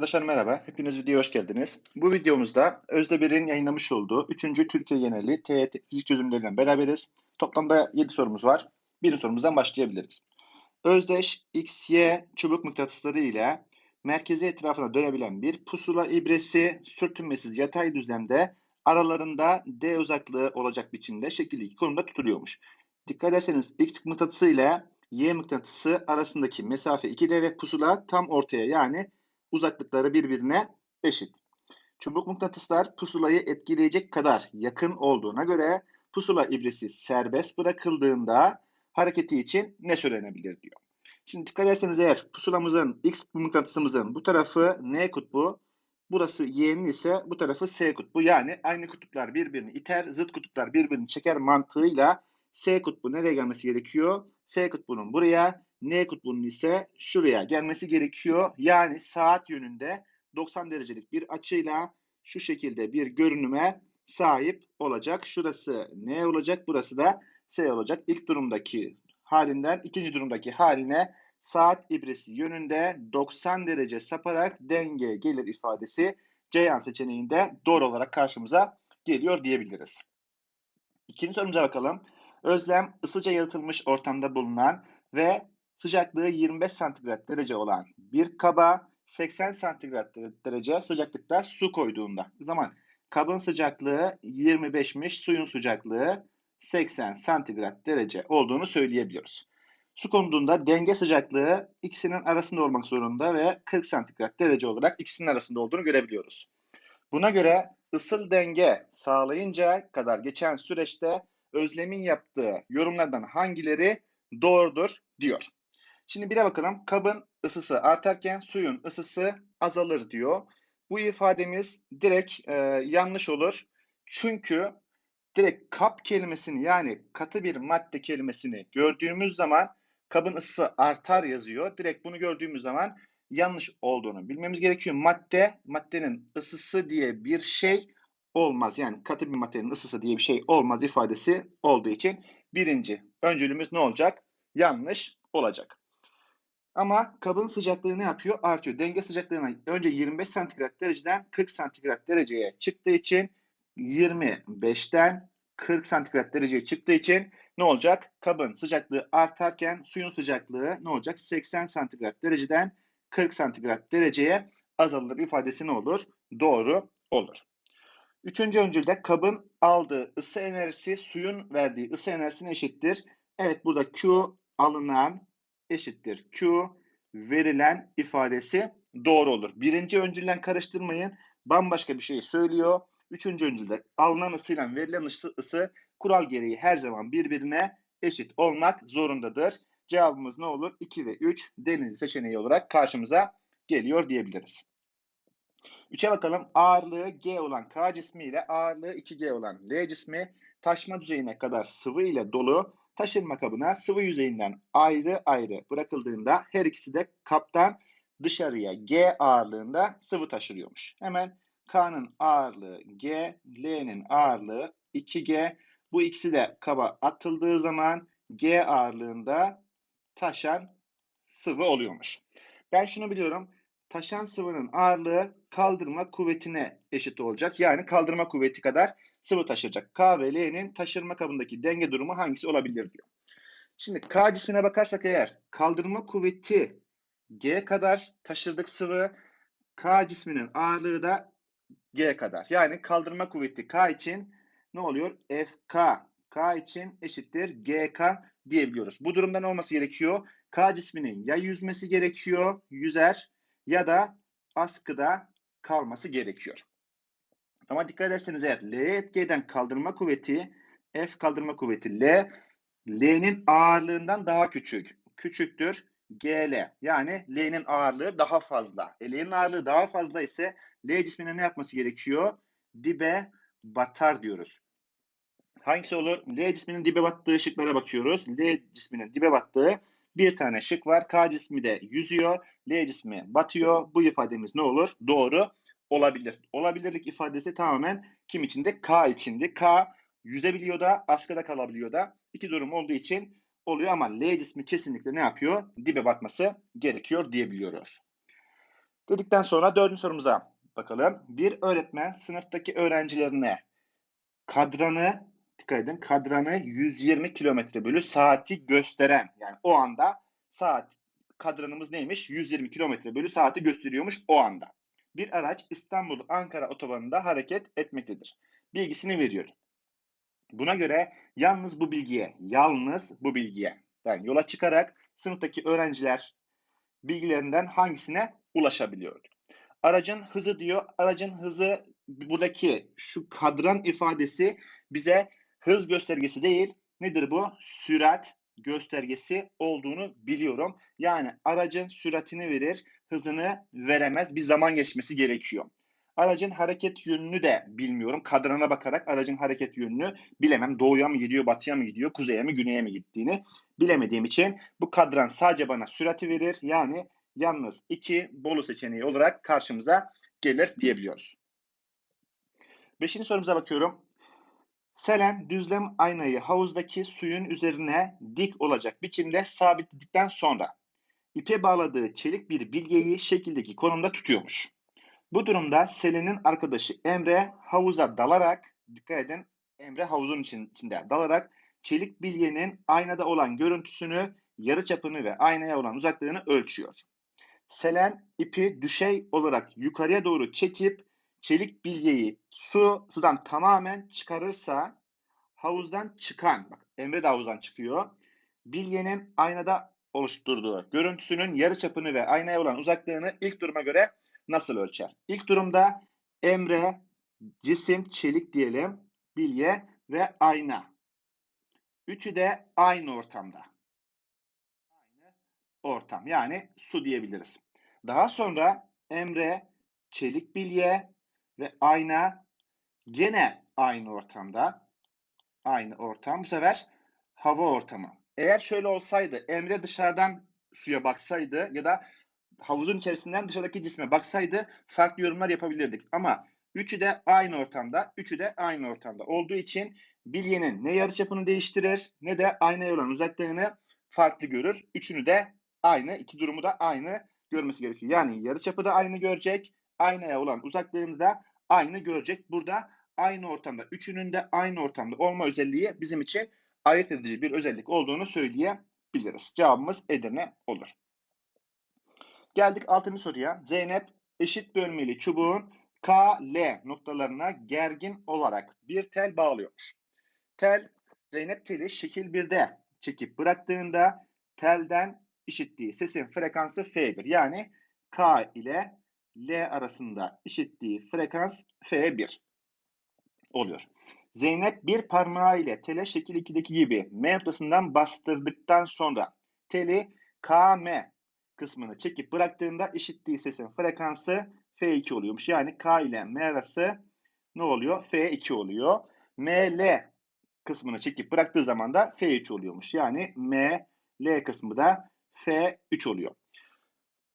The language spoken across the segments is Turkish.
Arkadaşlar merhaba, hepiniz videoya hoş geldiniz. Bu videomuzda Özdebir'in yayınlamış olduğu 3. Türkiye geneli TYT fizik çözümleriyle beraberiz. Toplamda 7 sorumuz var. Birinci sorumuzdan başlayabiliriz. Özdeş X, Y çubuk mıknatısları ile merkezi etrafına dönebilen bir pusula ibresi sürtünmesiz yatay düzlemde aralarında D uzaklığı olacak biçimde şekil 2 konumda tutuluyormuş. Dikkat ederseniz X mıknatısı ile Y mıknatısı arasındaki mesafe 2D ve pusula tam ortaya yani uzaklıkları birbirine eşit. Çubuk mıknatıslar pusulayı etkileyecek kadar yakın olduğuna göre pusula ibresi serbest bırakıldığında hareketi için ne söylenebilir diyor. Şimdi dikkat ederseniz eğer pusulamızın X mıknatısımızın bu tarafı N kutbu, burası Y'nin ise bu tarafı S kutbu. Yani aynı kutuplar birbirini iter, zıt kutuplar birbirini çeker mantığıyla S kutbu nereye gelmesi gerekiyor? S kutbunun buraya, N kutbunun ise şuraya gelmesi gerekiyor. Yani saat yönünde 90 derecelik bir açıyla şu şekilde bir görünüme sahip olacak. Şurası N olacak, burası da S olacak. İlk durumdaki halinden ikinci durumdaki haline saat ibresi yönünde 90 derece saparak denge gelir ifadesi Ceyhan seçeneğinde doğru olarak karşımıza geliyor diyebiliriz. İkinci sorumuza bakalım. Özlem ısıca yalıtılmış ortamda bulunan ve sıcaklığı 25 santigrat derece olan bir kaba 80 santigrat derece sıcaklıkta su koyduğunda. O zaman kabın sıcaklığı 25'miş, suyun sıcaklığı 80 santigrat derece olduğunu söyleyebiliyoruz. Su konduğunda denge sıcaklığı ikisinin arasında olmak zorunda ve 40 santigrat derece olarak ikisinin arasında olduğunu görebiliyoruz. Buna göre ısıl denge sağlayınca kadar geçen süreçte Özlem'in yaptığı yorumlardan hangileri doğrudur diyor. Şimdi bir de bakalım kabın ısısı artarken suyun ısısı azalır diyor. Bu ifademiz direkt e, yanlış olur. Çünkü direkt kap kelimesini yani katı bir madde kelimesini gördüğümüz zaman kabın ısısı artar yazıyor. Direkt bunu gördüğümüz zaman yanlış olduğunu bilmemiz gerekiyor. Madde, maddenin ısısı diye bir şey olmaz. Yani katı bir maddenin ısısı diye bir şey olmaz ifadesi olduğu için birinci öncülümüz ne olacak? Yanlış olacak. Ama kabın sıcaklığı ne yapıyor? Artıyor. Denge sıcaklığına önce 25 santigrat dereceden 40 santigrat dereceye çıktığı için 25'ten 40 santigrat dereceye çıktığı için ne olacak? Kabın sıcaklığı artarken suyun sıcaklığı ne olacak? 80 santigrat dereceden 40 santigrat dereceye azalır ifadesi ne olur? Doğru olur. Üçüncü öncülde kabın aldığı ısı enerjisi suyun verdiği ısı enerjisine eşittir. Evet burada Q alınan eşittir Q verilen ifadesi doğru olur. Birinci öncülden karıştırmayın. Bambaşka bir şey söylüyor. Üçüncü öncülde alınan ısıyla verilen ısı, kural gereği her zaman birbirine eşit olmak zorundadır. Cevabımız ne olur? 2 ve 3 deniz seçeneği olarak karşımıza geliyor diyebiliriz. 3'e bakalım. Ağırlığı G olan K cismi ile ağırlığı 2G olan L cismi taşma düzeyine kadar sıvı ile dolu taşınma kabına sıvı yüzeyinden ayrı ayrı bırakıldığında her ikisi de kaptan dışarıya G ağırlığında sıvı taşırıyormuş. Hemen K'nın ağırlığı G, L'nin ağırlığı 2G. Bu ikisi de kaba atıldığı zaman G ağırlığında taşan sıvı oluyormuş. Ben şunu biliyorum taşan sıvının ağırlığı kaldırma kuvvetine eşit olacak. Yani kaldırma kuvveti kadar sıvı taşıyacak. K ve L'nin taşırma kabındaki denge durumu hangisi olabilir diyor. Şimdi K cismine bakarsak eğer kaldırma kuvveti G kadar taşırdık sıvı. K cisminin ağırlığı da G kadar. Yani kaldırma kuvveti K için ne oluyor? FK K için eşittir GK diyebiliyoruz. Bu durumda ne olması gerekiyor? K cisminin ya yüzmesi gerekiyor, yüzer ya da askıda kalması gerekiyor. Ama dikkat ederseniz eğer L etki kaldırma kuvveti F kaldırma kuvveti L L'nin ağırlığından daha küçük. Küçüktür GL. Yani L'nin ağırlığı daha fazla. E, L'nin ağırlığı daha fazla ise L cismine ne yapması gerekiyor? Dibe batar diyoruz. Hangisi olur? L cisminin dibe battığı şıklara bakıyoruz. L cisminin dibe battığı bir tane şık var. K cismi de yüzüyor. L cismi batıyor. Bu ifademiz ne olur? Doğru olabilir. Olabilirlik ifadesi tamamen kim içinde? K içinde. K yüzebiliyor da askıda kalabiliyor da. İki durum olduğu için oluyor ama L cismi kesinlikle ne yapıyor? Dibe batması gerekiyor diyebiliyoruz. Dedikten sonra dördüncü sorumuza bakalım. Bir öğretmen sınıftaki öğrencilerine kadranı dikkat edin kadranı 120 kilometre bölü saati gösteren yani o anda saat kadranımız neymiş? 120 kilometre bölü saati gösteriyormuş o anda. Bir araç İstanbul-Ankara otobanında hareket etmektedir. Bilgisini veriyor. Buna göre yalnız bu bilgiye, yalnız bu bilgiye yani yola çıkarak sınıftaki öğrenciler bilgilerinden hangisine ulaşabiliyor? Aracın hızı diyor. Aracın hızı buradaki şu kadran ifadesi bize hız göstergesi değil. Nedir bu? Sürat göstergesi olduğunu biliyorum. Yani aracın süratini verir, hızını veremez. Bir zaman geçmesi gerekiyor. Aracın hareket yönünü de bilmiyorum. Kadrana bakarak aracın hareket yönünü bilemem. Doğuya mı gidiyor, batıya mı gidiyor, kuzeye mi, güneye mi gittiğini bilemediğim için bu kadran sadece bana sürati verir. Yani yalnız 2 Bolu seçeneği olarak karşımıza gelir diyebiliyoruz. Beşinci sorumuza bakıyorum. Selen düzlem aynayı havuzdaki suyun üzerine dik olacak biçimde sabitledikten sonra ipe bağladığı çelik bir bilyeyi şekildeki konumda tutuyormuş. Bu durumda Selen'in arkadaşı Emre havuza dalarak, dikkat edin Emre havuzun içinde dalarak çelik bilyenin aynada olan görüntüsünü, yarı çapını ve aynaya olan uzaklığını ölçüyor. Selen ipi düşey olarak yukarıya doğru çekip çelik bilyeyi su sudan tamamen çıkarırsa havuzdan çıkan, bak Emre de havuzdan çıkıyor. Bilyenin aynada oluşturduğu görüntüsünün yarı çapını ve aynaya olan uzaklığını ilk duruma göre nasıl ölçer? İlk durumda Emre, cisim, çelik diyelim, bilye ve ayna. Üçü de aynı ortamda. Aynı ortam yani su diyebiliriz. Daha sonra Emre, çelik bilye ve ayna gene aynı ortamda. Aynı ortam. Bu sefer hava ortamı. Eğer şöyle olsaydı Emre dışarıdan suya baksaydı ya da havuzun içerisinden dışarıdaki cisme baksaydı farklı yorumlar yapabilirdik. Ama üçü de aynı ortamda, üçü de aynı ortamda olduğu için bilyenin ne yarıçapını değiştirir ne de aynaya olan uzaklığını farklı görür. Üçünü de aynı, iki durumu da aynı görmesi gerekiyor. Yani yarıçapı da aynı görecek, aynaya olan uzaklığını da aynı görecek. Burada aynı ortamda, üçünün de aynı ortamda olma özelliği bizim için ayırt edici bir özellik olduğunu söyleyebiliriz. Cevabımız Edirne olur. Geldik 6. soruya. Zeynep eşit bölmeli çubuğun K, L noktalarına gergin olarak bir tel bağlıyormuş. Tel, Zeynep teli şekil 1'de çekip bıraktığında telden işittiği sesin frekansı F1. Yani K ile L arasında işittiği frekans F1 oluyor. Zeynep bir parmağı ile tele şekil 2'deki gibi M noktasından bastırdıktan sonra teli KM kısmını çekip bıraktığında işittiği sesin frekansı F2 oluyormuş. Yani K ile M arası ne oluyor? F2 oluyor. ML kısmını çekip bıraktığı zaman da F3 oluyormuş. Yani M, L kısmı da F3 oluyor.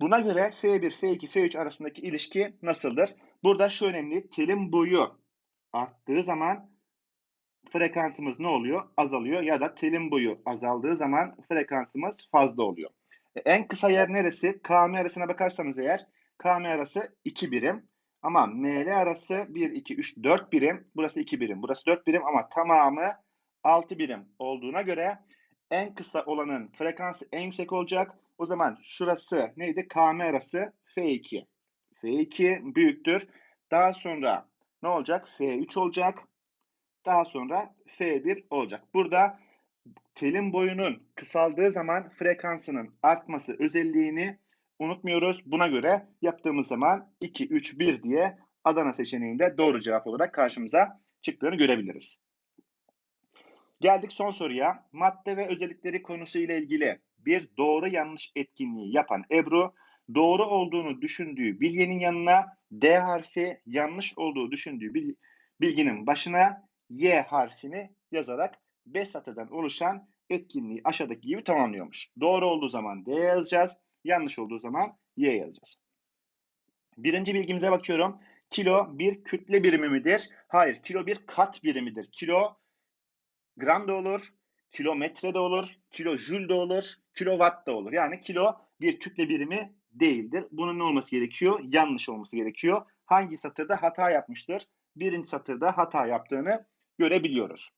Buna göre F1, F2, F3 arasındaki ilişki nasıldır? Burada şu önemli. Telin boyu arttığı zaman frekansımız ne oluyor? Azalıyor ya da telin boyu azaldığı zaman frekansımız fazla oluyor. E, en kısa yer neresi? KM arasına bakarsanız eğer KM arası 2 birim. Ama ML arası 1, 2, 3, 4 birim. Burası 2 birim. Burası 4 birim ama tamamı 6 birim olduğuna göre en kısa olanın frekansı en yüksek olacak. O zaman şurası neydi? KM arası F2. F2 büyüktür. Daha sonra ne olacak? F3 olacak. Daha sonra F1 olacak. Burada telin boyunun kısaldığı zaman frekansının artması özelliğini unutmuyoruz. Buna göre yaptığımız zaman 2, 3, 1 diye Adana seçeneğinde doğru cevap olarak karşımıza çıktığını görebiliriz. Geldik son soruya. Madde ve özellikleri konusu ile ilgili bir doğru yanlış etkinliği yapan Ebru, doğru olduğunu düşündüğü bilginin yanına D harfi, yanlış olduğu düşündüğü bilginin başına Y harfini yazarak 5 satırdan oluşan etkinliği aşağıdaki gibi tamamlıyormuş. Doğru olduğu zaman D yazacağız, yanlış olduğu zaman Y yazacağız. Birinci bilgimize bakıyorum. Kilo bir kütle birimi midir? Hayır, kilo bir kat birimidir. Kilo gram da olur, kilometre de olur, kilojül de olur, kilowatt da olur. Yani kilo bir kütle birimi değildir. Bunun ne olması gerekiyor? Yanlış olması gerekiyor. Hangi satırda hata yapmıştır? Birinci satırda hata yaptığını görebiliyoruz.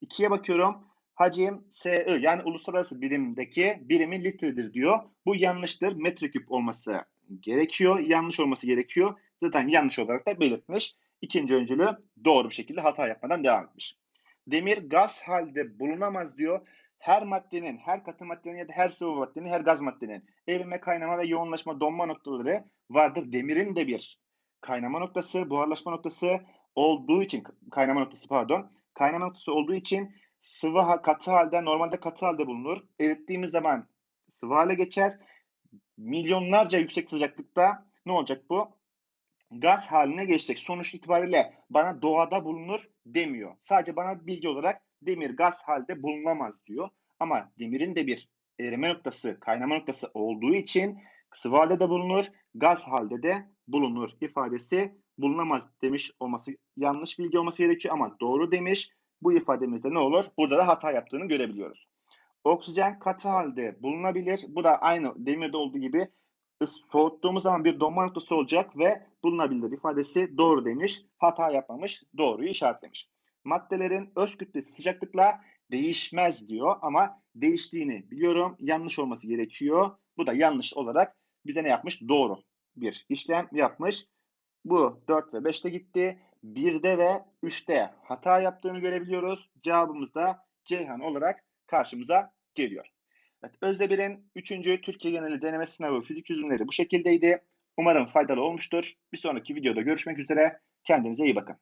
İkiye bakıyorum. Hacim SI yani uluslararası birimdeki birimi litredir diyor. Bu yanlıştır. Metreküp olması gerekiyor. Yanlış olması gerekiyor. Zaten yanlış olarak da belirtmiş. İkinci öncülü doğru bir şekilde hata yapmadan devam etmiş. Demir gaz halde bulunamaz diyor. Her maddenin, her katı maddenin ya da her sıvı maddenin, her gaz maddenin erime, kaynama ve yoğunlaşma, donma noktaları vardır. Demirin de bir kaynama noktası, buharlaşma noktası olduğu için, kaynama noktası pardon, kaynama noktası olduğu için sıvı katı halde, normalde katı halde bulunur. Erittiğimiz zaman sıvı hale geçer. Milyonlarca yüksek sıcaklıkta ne olacak bu? Gaz haline geçecek. Sonuç itibariyle bana doğada bulunur demiyor. Sadece bana bilgi olarak demir gaz halde bulunamaz diyor. Ama demirin de bir erime noktası, kaynama noktası olduğu için sıvı halde de bulunur, gaz halde de bulunur ifadesi bulunamaz demiş olması yanlış bilgi olması gerekiyor ama doğru demiş. Bu ifademizde ne olur? Burada da hata yaptığını görebiliyoruz. Oksijen katı halde bulunabilir. Bu da aynı demirde olduğu gibi soğuttuğumuz zaman bir donma noktası olacak ve bulunabilir ifadesi doğru demiş. Hata yapmamış, doğruyu işaretlemiş. Maddelerin öz kütlesi sıcaklıkla değişmez diyor ama değiştiğini biliyorum. Yanlış olması gerekiyor. Bu da yanlış olarak bize ne yapmış? Doğru bir işlem yapmış. Bu 4 ve 5'te gitti. 1'de ve 3'te hata yaptığını görebiliyoruz. Cevabımız da Ceyhan olarak karşımıza geliyor. Evet, Özdebir'in 3. Türkiye geneli deneme sınavı fizik çözümleri bu şekildeydi. Umarım faydalı olmuştur. Bir sonraki videoda görüşmek üzere. Kendinize iyi bakın.